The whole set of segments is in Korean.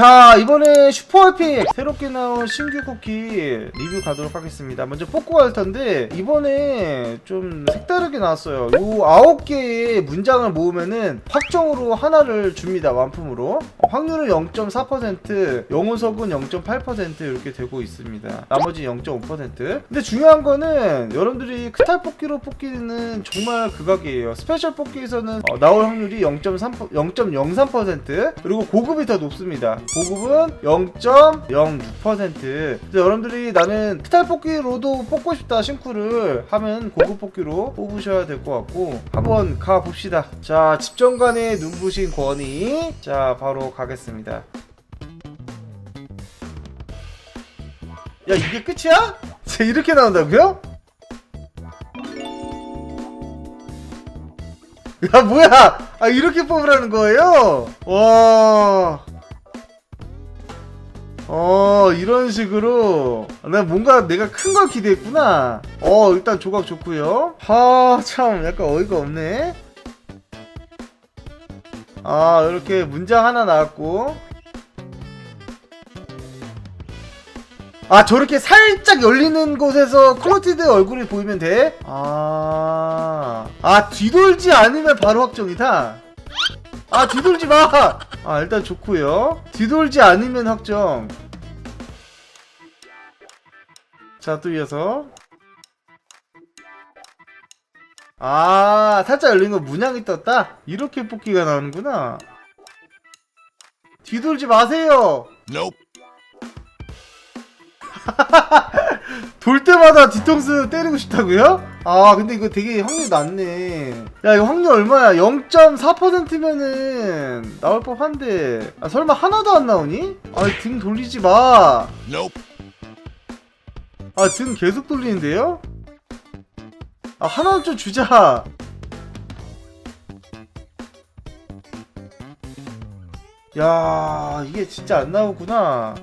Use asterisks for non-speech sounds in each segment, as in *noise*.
자 이번에 슈퍼에픽 새롭게 나온 신규 쿠키 리뷰 가도록 하겠습니다. 먼저 텐데 이번에 좀 색다르게 나왔어요. 요 아홉 개의 문장을 모으면은 확정으로 하나를 줍니다 완품으로. 어, 확률은 0.4% 영호석은 0.8% 이렇게 되고 있습니다. 나머지 0.5% 근데 중요한 거는 여러분들이 크탈 뽑기로 뽑기는 정말 극악이에요. 스페셜 뽑기에서는 어, 나올 확률이 0.3 0.03% 그리고 고급이 더 높습니다 고급은 0.06% 근데 여러분들이 나는 크탈 뽑기로도 뽑고 싶다 신쿠를 하면 고급 뽑기로 뽑으셔야 될 것 같고 한번 가봅시다 자 집정관의 눈부신 권위 자 바로 가겠습니다 야 이게 끝이야? *laughs* 자, 이렇게 나온다고요? 야 뭐야 아 이렇게 뽑으라는 거예요? 와 어, 이런 식으로. 나 뭔가 내가 큰 걸 기대했구나. 어, 일단 조각 좋고요 하, 참, 약간 어이가 없네. 아, 이렇게 문장 하나 나왔고. 아, 저렇게 살짝 열리는 곳에서 클로티드 얼굴이 보이면 돼? 아, 아, 뒤돌지 않으면 바로 확정이다. 아 뒤돌지 마! 아 일단 좋고요 뒤돌지 않으면 확정 자 또 이어서 아 살짝 열린 거 문양이 떴다? 이렇게 뽑기가 나오는구나 뒤돌지 마세요 Nope. *laughs* 돌 때마다 뒤통수 때리고 싶다고요? 아 근데 이거 되게 확률 낮네. 야 이거 확률 얼마야? 0.4%면은 나올 법한데. 아 설마 하나도 안 나오니? 아등 돌리지 마아 Nope. 등 계속 돌리는데요? 아 하나는 좀 주자. 야 이게 진짜 안 나오구나.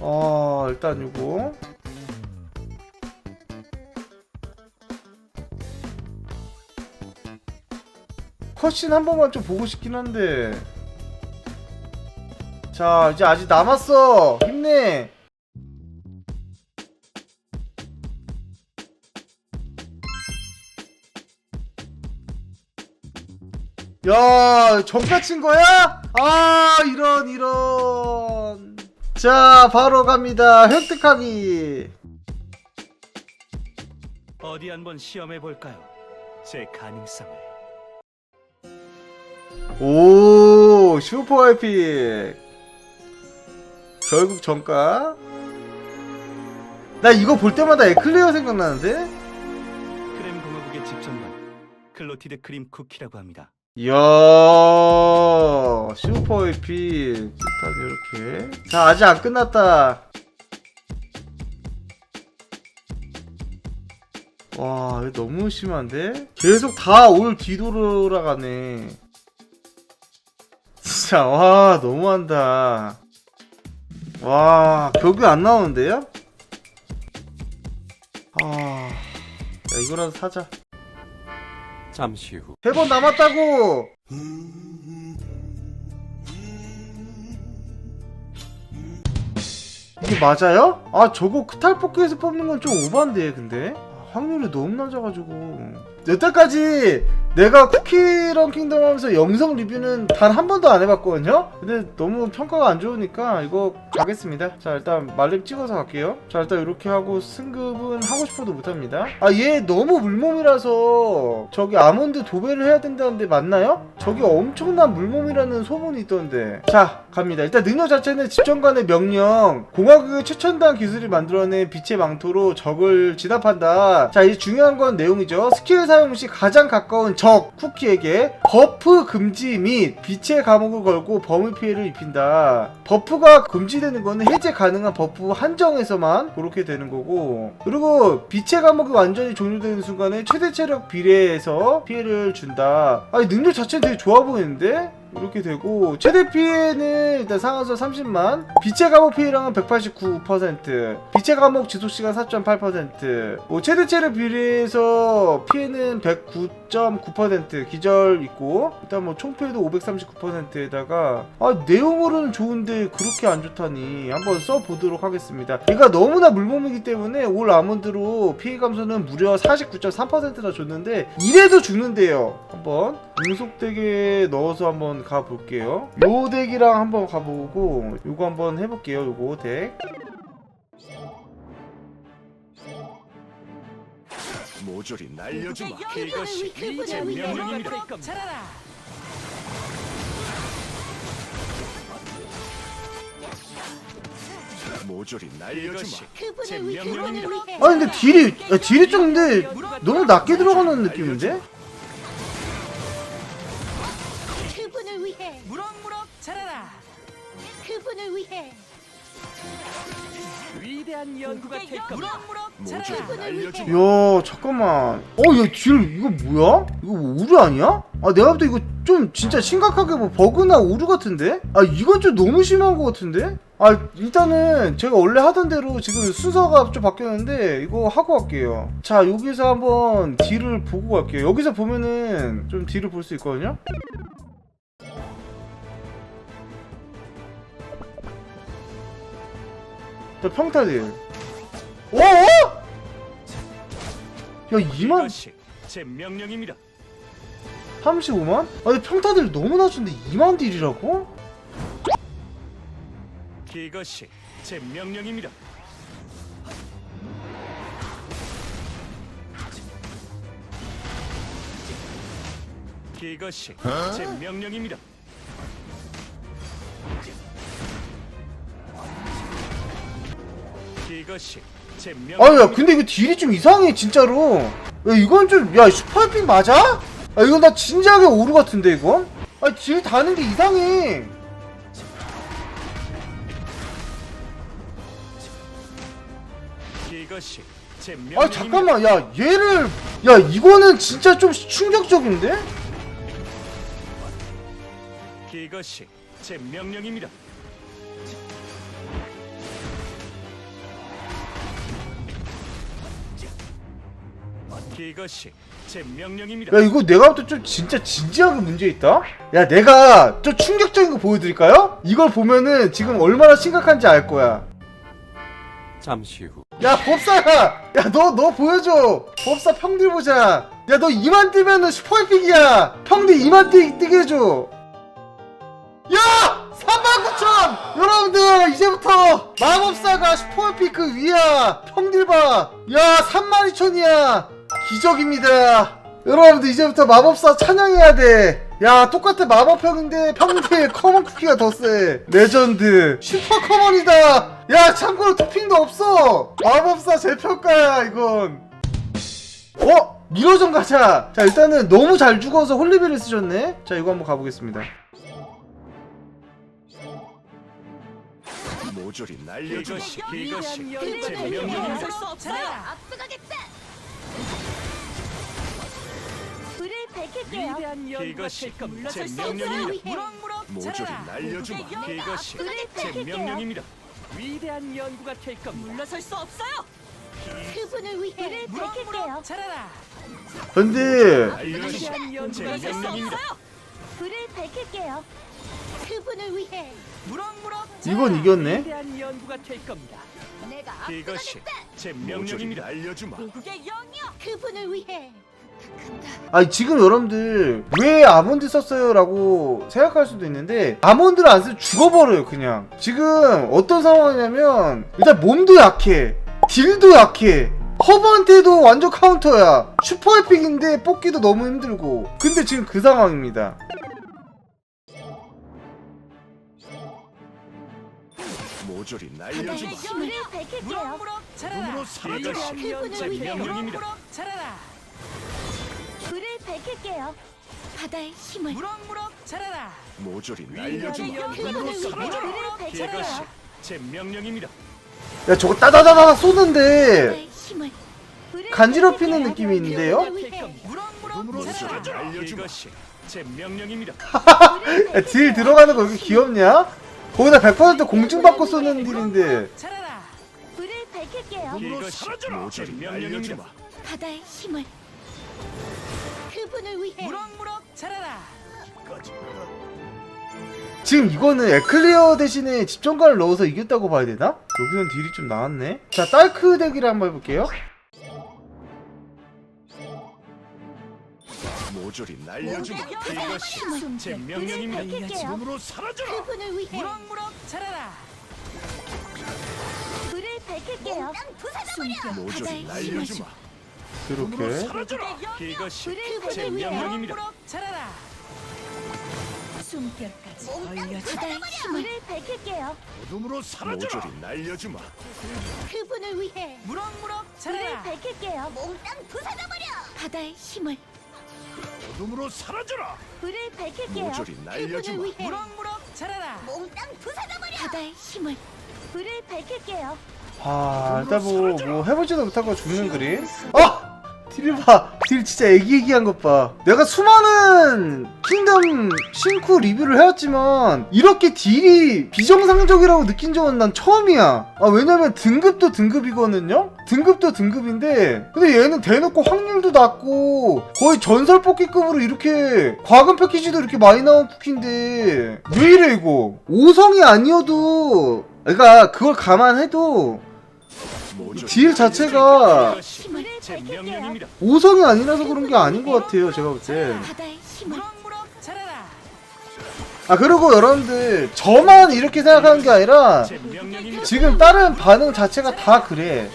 어 일단 요거 컷신 한 번만 좀 보고 싶긴 한데 자 이제 아직 남았어 힘내 야 정가 친 거야? 아 이런 이런 자 바로 갑니다 획득하기 어디 한번 시험해 볼까요? 제 가능성을. 오 슈퍼 에픽 결국 정가. 나 이거 볼 때마다 에클레어 생각나는데? 크렘 공화국의 집정관 클로티드 크림 쿠키라고 합니다. 이야 슈퍼 에픽 일단 이렇게. 자 아직 안 끝났다. 와 이거 너무 심한데? 계속 다 올 뒤돌아가네 진짜 와 너무한다. 와 벽이 안 나오는데요? 아 야, 이거라도 사자. 잠시 후. 세 번 남았다고! 이게 맞아요? 아 저거 크탈포크에서 뽑는 건 좀 오반데 근데? 아, 확률이 너무 낮아가지고 여태까지 내가 쿠키 런 킹덤 하면서 영상 리뷰는 단 한 번도 안 해봤거든요? 근데 너무 평가가 안 좋으니까 이거 가겠습니다. 자 일단 말렙 찍어서 갈게요. 자 일단 이렇게 하고 승급은 하고 싶어도 못합니다. 아 얘 너무 물몸이라서 저기 아몬드 도배를 해야 된다는데 맞나요? 저기 엄청난 물몸이라는 소문이 있던데. 자 갑니다. 일단 능력 자체는 집정관의 명령 공화국의 최첨단 기술이 만들어낸 빛의 망토로 적을 진압한다. 자 이제 중요한 건 내용이죠. 스킬 사용 시 가장 가까운 적 쿠키에게 버프 금지 및 빛의 감옥을 걸고 범위 피해를 입힌다. 버프가 금지되는 거는 해제 가능한 버프 한정에서만 그렇게 되는 거고 그리고 빛의 감옥이 완전히 종료되는 순간에 최대 체력 비례해서 피해를 준다. 아니 능력 자체는 되게 좋아 보이는데 이렇게 되고 최대 피해는 일단 상한선 30만 빛의 감옥 피해량은 189% 빛의 감옥 지속시간 4.8%뭐 최대체를 비례해서 피해는 109.9% 기절 있고 일단 뭐 총피해도 539%에다가 아 내용으로는 좋은데 그렇게 안 좋다니 한번 써보도록 하겠습니다. 얘가 너무나 물몸이기 때문에 올 아몬드로 피해 감소는 무려 49.3%나 줬는데 이래도 죽는데요. 한번 응속덱에 넣어서 한번 가볼게요 요 덱이랑 한번 가보고 요거 한번 해볼게요 요거 덱 모조리 날려주마. 이것이 영광을 제 위해 명령입니다. 모조리 날려주마. 제 명령입니다. 아니 근데 딜이 야, 딜이 좀 근데 너무 낮게 들어가는 느낌인데? 위대한 연구가 될 겁니다 날려주마. 야 잠깐만 어야 딜 이거 뭐야? 이거 뭐 오류 아니야? 아 내가 볼때 이거 좀 진짜 심각하게 뭐 버그나 오류 같은데? 아 이건 좀 너무 심한 것 같은데? 아 일단은 제가 원래 하던 대로 지금 순서가 좀 바뀌었는데 이거 하고 갈게요 자 여기서 한번 딜을 보고 갈게요 여기서 보면은 좀 딜을 볼 수 있거든요 자 평타딜 오! 야 2만 이것이 제 명령입니다. 35만? 아니 평타딜 너무 낮은데 2만 딜이라고? 이것이 제 명령입니다. 이것이 제 명령입니다. 아야 근데 이거 딜이 좀 이상해 진짜로 야 이건 좀야 슈퍼핑 맞아? 아 이건 나 진지하게 오류 같은데 이건? 아딜 다는 게 이상해. 아 잠깐만 야 얘를 야 이거는 진짜 좀 충격적인데? 이것이 제 명령입니다. 이것이 제 명령입니다. 야 이거 내가 볼 때 좀 진짜 진지하게 문제 있다? 야 내가 좀 충격적인 거 보여드릴까요? 이걸 보면은 지금 얼마나 심각한지 알 거야. 잠시 후. 야 법사야! 야너 너 보여줘! 법사 평딜 보자! 야너 2만 뜨면은 슈퍼에픽이야! 평딜 2만 뜨, 뜨게 해줘! 야! 39,000 여러분들 이제부터 마법사가 슈퍼에픽 그 위야! 평딜 봐야 32,000이야 기적입니다 여러분들 이제부터 마법사 찬양해야 돼 야 똑같은 마법형인데 평딜 커먼 쿠키가 더세 레전드 슈퍼 커먼이다 야 참고로 토핑도 없어 마법사 재평가야 이건 어? 미러전 가자 자 일단은 너무 잘 죽어서 홀리비를 쓰셨네 자 이거 한번 가보겠습니다 모조리 날려주마. 이것이 겁니다 명령입니다. 앞서가겠다. 밝힐게요. 위대한 연구가 이것이 될 겁니다 제 물러설 수. 없어요 무럭무럭 모조리 자라라 날려주마. 누구의 영광 이것이 불을 제 밝힐게요. 명령입니다. 위대한 연구가 될 겁니다 물러설 수 없어요 그분을 위해 불을 밝힐게요. 무럭무럭 자라라 근데 날려주마. 위대한 제 연구가 될수 명령입니다. 없어요 불을 밝힐게요. 그분을 위해 무럭무럭 이건 자라라. 이겼네. 위대한 연구가 될 겁니다 내가 이것이. 제 명령입니다. 알려주마. 누구의 영이여 그분을 위해 아니 지금 여러분들 왜 아몬드 썼어요 라고 생각할 수도 있는데 아몬드를 안 쓰면 죽어버려요 그냥 지금 어떤 상황이냐면 일단 몸도 약해 딜도 약해 커버한테도 완전 카운터야 슈퍼 에픽인데 뽑기도 너무 힘들고 근데 지금 그 상황입니다 모조리 날려주마. 힘을 밝힐게요. 무럭무럭 자라라 겁니다. 명령입니다. 무럭무럭 자라라 불을 밝힐게요. 바다의 힘을 무럭무럭 자라라 모조리 날려주마. 이것이 밝힐게요. 제 명령입니다. 야 저거 따다다다 쏘는데 바다의 힘을 불을 간지럽히는 밝힐게요. 느낌이 있는데요? 그분을 될 위해 겁니다. 무럭무럭 이것이 제 명령입니다. *laughs* 야, 딜 들어가는 거 왜 이렇게 귀엽냐? 거기다 100% 공증받고 쏘는 딜인데. 불을 밝힐게요. 이것이 제 명령입니다. 바다의 힘을 지금 이거는 에클리어 대신에 집정관을 넣어서 이겼다고 봐야 되나? 여기는 딜이 좀 나왔네 자 딸크 대기를 한번 해볼게요 모조리 날려주마 이것이 제 명령입니다. 밝힐게요. 으로 사라져라 그분을 위해 무럭무럭 자라라. 불을 밝힐게요. 숨겨 모조리 날려주마 이렇게 사라져라 이것이 제 그분을 위해 명령입니다. 무럭무럭 자라라. 숨결까지 올려줘. 바다의 힘을 불을 밝힐게요. 어둠으로 사라져라 모조리 날려주마 그분을 위해 무럭무럭 불을 자라라. 밝힐게요. 몽땅 부숴져버려. 바다의 힘을 어둠으로 사라져라 불을 밝힐게요. 모조리 날려주마. 그분을 위해 무럭무럭 자라라. 몽땅 부숴져버려. 바다의 힘을 불을 밝힐게요. 아 일단 뭐, 뭐 해보지도 못하고 죽는 그림 아! 딜을 봐. 딜 진짜 애기애기한 것 봐. 내가 수많은 킹덤 신쿠 리뷰를 해왔지만 이렇게 딜이 비정상적이라고 느낀 적은 난 처음이야. 아 왜냐면 등급도 등급이거든요? 등급도 등급인데 근데 얘는 대놓고 확률도 낮고 거의 전설 뽑기급으로 이렇게 과금 패키지도 이렇게 많이 나온 쿠키인데 왜 이래 이거 5성이 아니어도 그러니까 그걸 감안해도 딜 자체가 이것이 제 명령입니다. 5성이 아니라서 그런 게 아닌 것 같아요 제가 볼 때. 아 그리고 여러분들 저만 이렇게 생각하는 게 아니라. 지금 다른 반응 자체가 다 그래.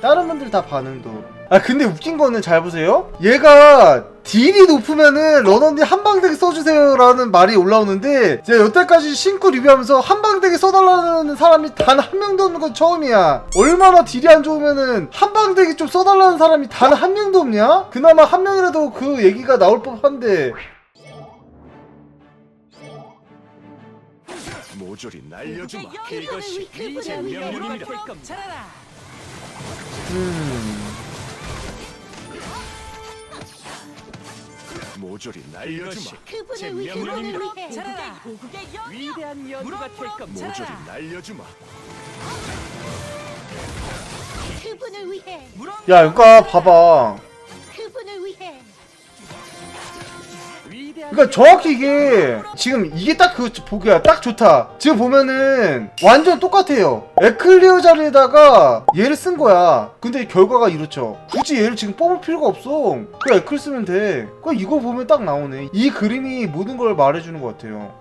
다른 분들 다 반응도. 아 근데 웃긴 거는 잘 보세요. 얘가 딜이 높으면은 러너님 한방대기 써주세요라는 말이 올라오는데 제가 여태까지 신고 리뷰하면서 한방대기 써달라는 사람이 단 한 명도 없는 건 처음이야. 얼마나 딜이 안 좋으면은 한방대기 좀 써달라는 사람이 단 한 명도 없냐? 그나마 한 명이라도 그 얘기가 나올 법한데 모조리 날려주마 이것이 제 그분을 위해 명령입니다. 음. 모조리 날려주마 제 그분을 위해 명령입니다. 그분을 위해 자라라. 고국의 영. 위대한 연구가 될 겁니다. 모조리 자라라. 날려주마 그분을 위해 무럭무럭 야 그니까 봐봐. 그러니까 정확히 이게 지금 이게 딱 그 보기야 딱 좋다. 지금 보면은 완전 똑같아요. 에클리어 자리에다가 얘를 쓴 거야. 근데 결과가 이렇죠. 굳이 얘를 지금 뽑을 필요가 없어. 그냥 에클 쓰면 돼. 그냥 이거 보면 딱 나오네. 이 그림이 모든 걸 말해주는 것 같아요.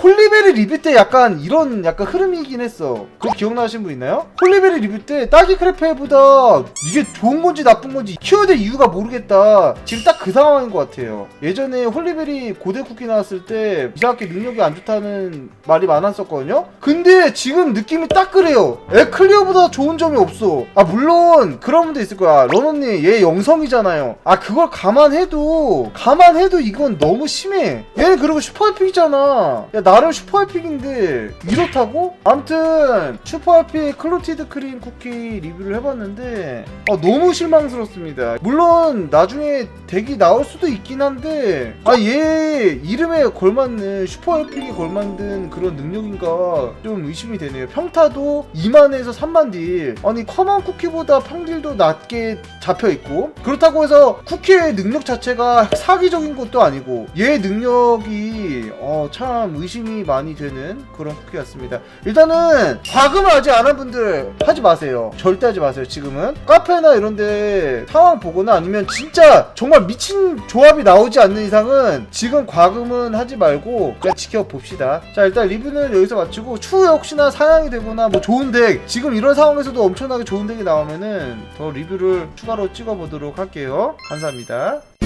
홀리베리 리뷰 때 약간 이런 약간 흐름이긴 했어. 그거 기억나시는 분 있나요? 홀리베리 리뷰 때 딸기 크레페보다 이게 좋은 건지 나쁜 건지 키워야 될 이유가 모르겠다. 지금 딱 그 상황인 것 같아요. 예전에 홀리베리 고대 쿠키 나왔을 때 이상하게 능력이 안 좋다는 말이 많았었거든요. 근데 지금 느낌이 딱 그래요. 에클리어보다 좋은 점이 없어. 아 물론 그런 분도 있을 거야. 러너님 얘 영성이잖아요. 아 그걸 감안해도 감안해도 이건 너무 심해. 얘는 그리고 슈퍼에픽이잖아. 야 나름 슈퍼에픽인데 이렇다고? 암튼 슈퍼에픽 클로티드 크림 쿠키 리뷰를 해봤는데 아, 너무 실망스럽습니다. 물론 나중에 덱이 나올 수도 있긴 한데 아 얘 이름에 걸맞는 슈퍼에픽에 걸맞는 그런 능력인가 좀 의심이 되네요. 평타도 2만에서 3만 딜 아니 커먼 쿠키보다 평딜도 낮게 잡혀 있고 그렇다고 해서 쿠키의 능력 자체가 *laughs* 사기적인 것도 아니고 얘 능력이 어, 참 의심 이 많이 되는 그런 쿠키 같습니다. 일단은 과금을 안한 분들 하지 마세요. 절대 하지 마세요. 지금은 카페나 이런데 상황 보거나 아니면 진짜 정말 미친 조합이 나오지 않는 이상은 지금 과금은 하지 말고 그냥 지켜봅시다. 자 일단 리뷰는 여기서 마치고 추후에 혹시나 사양이 되거나 뭐 좋은 덱 지금 이런 상황에서도 엄청나게 좋은 덱이 나오면은 더 리뷰를 추가로 찍어보도록 할게요. 감사합니다.